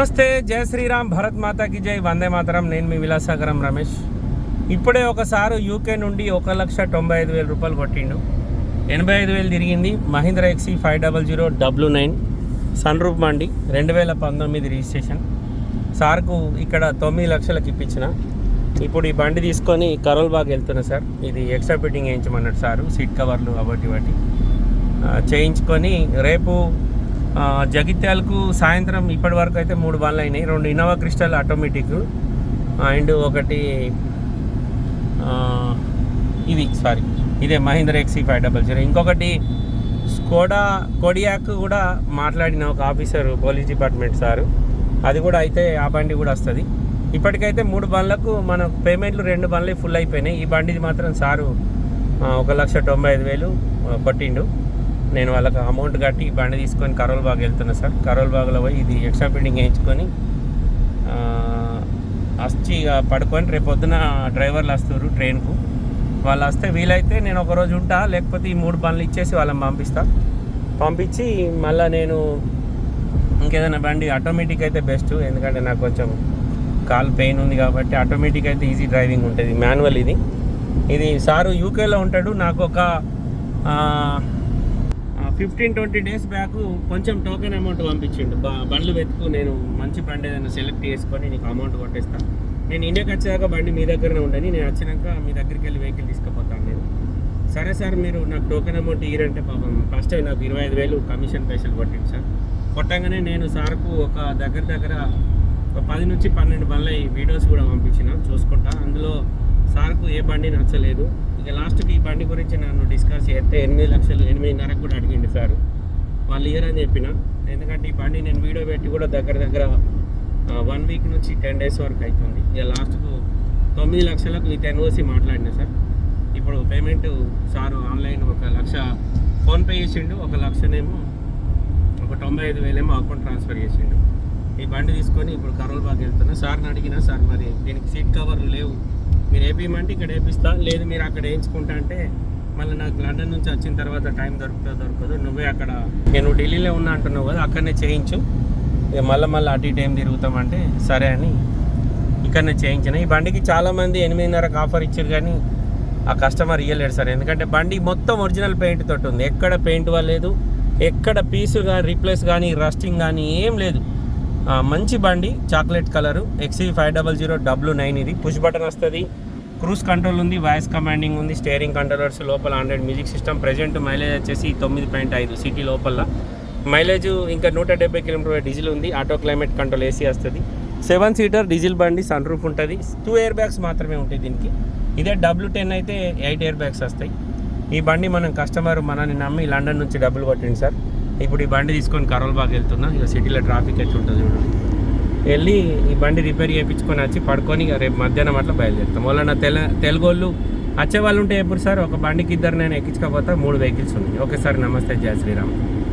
నమస్తే జయ శ్రీరామ్ భరత్ మాతాకి జై వందే మాతరం. నేను మీ విలాసాగరం రమేష్. ఇప్పుడే ఒకసారి యూకే నుండి ఒక లక్ష తొంభై ఐదు వేల రూపాయలు కొట్టిండు. ఎనభై ఐదు వేలు తిరిగింది Mahindra XE five double zero W nine sunroof మండి రెండు వేల పంతొమ్మిది రిజిస్ట్రేషన్. సార్కు ఇక్కడ తొమ్మిది లక్షలకు ఇప్పించిన. ఇప్పుడు ఈ బండి తీసుకొని కరోల్ బాగ్ వెళ్తున్నా సార్. ఇది ఎక్స్ట్రా ఫిట్టింగ్ వేయించమన్నాడు సారు. సీట్ కవర్లు అవటి వాటి చేయించుకొని రేపు జగిత్యాలకు సాయంత్రం ఇప్పటి వరకు అయితే మూడు బండ్లు అయినాయి. రెండు ఇన్నోవా క్రిస్టల్ ఆటోమేటిక్. అండ్ ఒకటి ఇది సారీ ఇదే Mahindra XE five double zero ఇంకొకటి స్కోడా కొడియాక్ కూడా మాట్లాడిన ఒక ఆఫీసర్ పోలీస్ డిపార్ట్మెంట్ సారు. అది కూడా అయితే ఆ బండి కూడా వస్తుంది. ఇప్పటికైతే మూడు బండ్లకు మన పేమెంట్లు రెండు బండ్లు ఫుల్ అయిపోయినాయి. ఈ బండిది మాత్రం సారు ఒక లక్ష తొంభై ఐదు వేలు కొట్టిండు. నేను వాళ్ళకి అమౌంట్ కట్టి బండి తీసుకొని కరోల్ బాగ్ వెళ్తున్నా సార్. కరోల్ బాగ్లో పోయి ఇది ఎక్స్ట్రా బిల్డింగ్ వేయించుకొని వచ్చి ఇక పడుకొని రేపు పొద్దున డ్రైవర్లు వస్తారు ట్రైన్కు. వాళ్ళు వస్తే వీలైతే నేను ఒకరోజు ఉంటా లేకపోతే ఈ మూడు బండ్లు ఇచ్చేసి వాళ్ళని పంపిస్తా. పంపించి మళ్ళీ నేను ఇంకేదైనా బండి ఆటోమేటిక్ అయితే బెస్ట్ ఎందుకంటే నాకు కొంచెం కాల్ పెయిన్ ఉంది కాబట్టి ఆటోమేటిక్ అయితే ఈజీ డ్రైవింగ్ ఉంటుంది మాన్యువల్ ఇది. ఇది సారు యూకేలో ఉంటాడు నాకు ఒక ఫిఫ్టీన్ ట్వంటీ డేస్ బ్యాక్ కొంచెం టోకెన్ అమౌంట్ పంపించిండు. బండ్లు వెతుకు నేను మంచి బండి ఏదైనా సెలెక్ట్ చేసుకొని నీకు అమౌంట్ కొట్టేస్తాను నేను ఇండియాకి వచ్చాక బండి మీ దగ్గరనే ఉండని నేను వచ్చినాక మీ దగ్గరికి వెళ్ళి వెహికల్ తీసుకుపోతాను నేను. సరే సార్ మీరు నాకు టోకెన్ అమౌంట్ ఇయ్యారంటే పాపం ఫస్ట్ నాకు ఇరవై ఐదు వేలు కమిషన్ పైసలు కొట్టింది సార్. కొట్టంగానే నేను సార్కు ఒక దగ్గర దగ్గర ఒక పది నుంచి పన్నెండు బండ్ల ఈ వీడియోస్ కూడా పంపించిన చూసుకుంటా. అందులో సార్కు ఏ బండి నచ్చలేదు. ఇక లాస్ట్కి ఈ బండి గురించి నన్ను డిస్కస్ చేస్తే ఎనిమిది లక్షలు ఎనిమిదిన్నరకు కూడా అడిగింది సార్. వాళ్ళు ఇయర్ అని చెప్పిన. ఎందుకంటే ఈ బండి నేను వీడియో పెట్టి కూడా దగ్గర దగ్గర వన్ వీక్ నుంచి టెన్ డేస్ వరకు అవుతుంది ఇక లాస్ట్కు తొమ్మిది లక్షలకు విత్ ఎన్ఓసి మాట్లాడిన సార్. ఇప్పుడు పేమెంట్ సార్ ఆన్లైన్ ఒక లక్ష ఫోన్పే చేసిండు. ఒక లక్షనేమో ఒక తొంభై ఐదు వేలేమో అకౌంట్ ట్రాన్స్ఫర్ చేసిండు. ఈ బండి తీసుకొని ఇప్పుడు కరోల్ బాగ్ వెళ్తున్నా. సార్ని అడిగినా సార్ మరి దీనికి సీట్ కవర్లు లేవు. మీరు వేపిమంటే ఇక్కడ వేపిస్తా లేదు మీరు అక్కడ వేయించుకుంటా అంటే మళ్ళీ నాకు లండన్ నుంచి వచ్చిన తర్వాత టైం దొరుకుతుందో దొరకదు నువ్వే అక్కడ. నేను ఢిల్లీలో ఉన్నా అంటున్నావు కదా అక్కడనే చేయించు. ఇక మళ్ళీ మళ్ళీ అటు ఇటు ఏం తిరుగుతామంటే సరే అని ఇక్కడనే చేయించిన. ఈ బండికి చాలామంది ఎనిమిదిన్నరకు ఆఫర్ ఇచ్చారు కానీ ఆ కస్టమర్ ఇయ్యలేడు సార్. ఎందుకంటే బండి మొత్తం ఒరిజినల్ పెయింట్ తోటి ఉంది. ఎక్కడ పెయింట్ లేదు ఎక్కడ పీసు కానీ రీప్లేస్ కానీ రస్టింగ్ కానీ ఏం లేదు. మంచి బండి chocolate colour ఎక్సీ five double zero W nine ఇది. పుష్ బటన్ వస్తుంది. క్రూజ్ కంట్రోల్ ఉంది వాయిస్ కమాండింగ్ ఉంది స్టేరింగ్ కంట్రోలర్స్ లోపల hundred music system present mileage వచ్చేసి తొమ్మిది పాయింట్ ఐదు సిటీ లోపల. మైలేజ్ ఇంకా నూట డెబ్బై కిలోమీటర్ డీజిల్ ఉంది ఆటో క్లైమేట్ కంట్రోల్ ఏసీ వస్తుంది. సెవెన్ సీటర్ డీజిల్ బండి సన్ రూఫ్ ఉంటుంది. టూ ఎయిర్ బ్యాగ్స్ మాత్రమే ఉంటాయి దీనికి. ఇదే డబ్ల్యూ టెన్ అయితే ఎయిట్ ఎయిర్ బ్యాగ్స్ వస్తాయి. ఈ బండి మనం కస్టమర్ మనని నమ్మి లండన్ నుంచి డబ్బులు కొట్టింది సార్. ఇప్పుడు ఈ బండి తీసుకొని కరోల్బాగ్ వెళ్తున్నా. ఇక సిటీలో ట్రాఫిక్ ఎట్లుంటుంది చూడండి వెళ్ళి ఈ బండి రిపేర్ చేయించుకొని వచ్చి పడుకొని రేపు మధ్యాహ్నం అట్లా బయలుదేరుతాం. వల్ల నా తెల తెలుగు వాళ్ళు వచ్చే వాళ్ళు ఉంటే ఎప్పుడు సార్? ఒక బండికి ఇద్దరు నేను ఎక్కించకపోతే మూడు వెహికల్స్ ఉన్నాయి. ఓకే సార్ నమస్తే. జయ శ్రీరామ్.